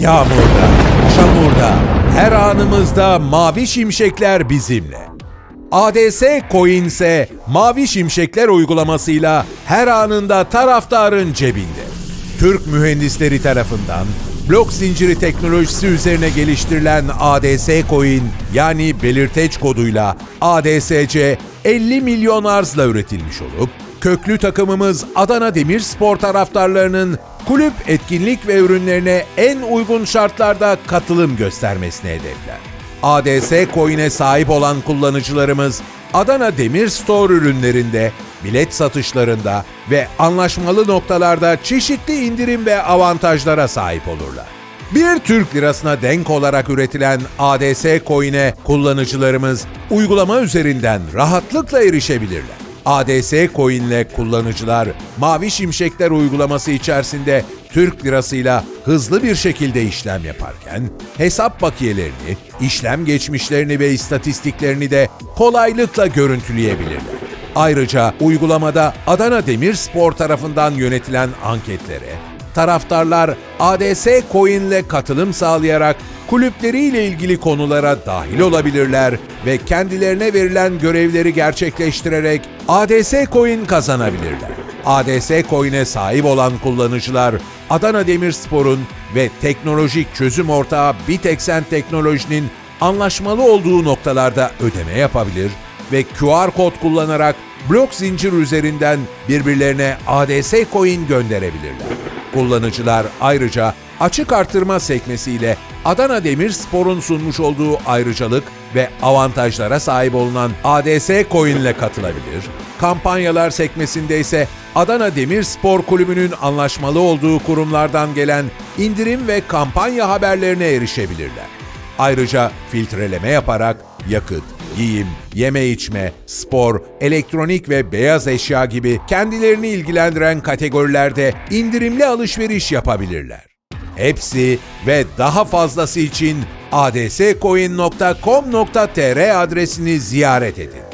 Yağmurda, çamurda, her anımızda mavi şimşekler bizimle. ADS Coin ise mavi şimşekler uygulamasıyla her anında taraftarın cebinde. Türk mühendisleri tarafından blok zinciri teknolojisi üzerine geliştirilen ADS Coin yani belirteç koduyla ADSC 50 milyon arzla üretilmiş olup köklü takımımız Adana Demirspor taraftarlarının kulüp etkinlik ve ürünlerine en uygun şartlarda katılım göstermesini hedefler. ADS Coin'e sahip olan kullanıcılarımız Adana Demir Store ürünlerinde, bilet satışlarında ve anlaşmalı noktalarda çeşitli indirim ve avantajlara sahip olurlar. Bir Türk lirasına denk olarak üretilen ADS Coin'e kullanıcılarımız uygulama üzerinden rahatlıkla erişebilirler. ADS Coin'le kullanıcılar Mavi Şimşekler uygulaması içerisinde Türk lirasıyla hızlı bir şekilde işlem yaparken hesap bakiyelerini, işlem geçmişlerini ve istatistiklerini de kolaylıkla görüntüleyebilirler. Ayrıca uygulamada Adana Demirspor tarafından yönetilen anketlere, taraftarlar ADS Coin'le katılım sağlayarak kulüpleriyle ilgili konulara dahil olabilirler ve kendilerine verilen görevleri gerçekleştirerek ADS Coin kazanabilirler. ADS Coin'e sahip olan kullanıcılar Adana Demirspor'un ve teknolojik çözüm ortağı Bitexen Teknoloji'nin anlaşmalı olduğu noktalarda ödeme yapabilir ve QR kod kullanarak blok zincir üzerinden birbirlerine ADS coin gönderebilirler. Kullanıcılar ayrıca açık artırma sekmesiyle Adana Demirspor'un sunmuş olduğu ayrıcalık ve avantajlara sahip olunan ADS Coin ile katılabilir. Kampanyalar sekmesinde ise Adana Demirspor Kulübü'nün anlaşmalı olduğu kurumlardan gelen indirim ve kampanya haberlerine erişebilirler. Ayrıca filtreleme yaparak yakıt, giyim, yeme içme, spor, elektronik ve beyaz eşya gibi kendilerini ilgilendiren kategorilerde indirimli alışveriş yapabilirler. Hepsi ve daha fazlası için adscoin.com.tr adresini ziyaret edin.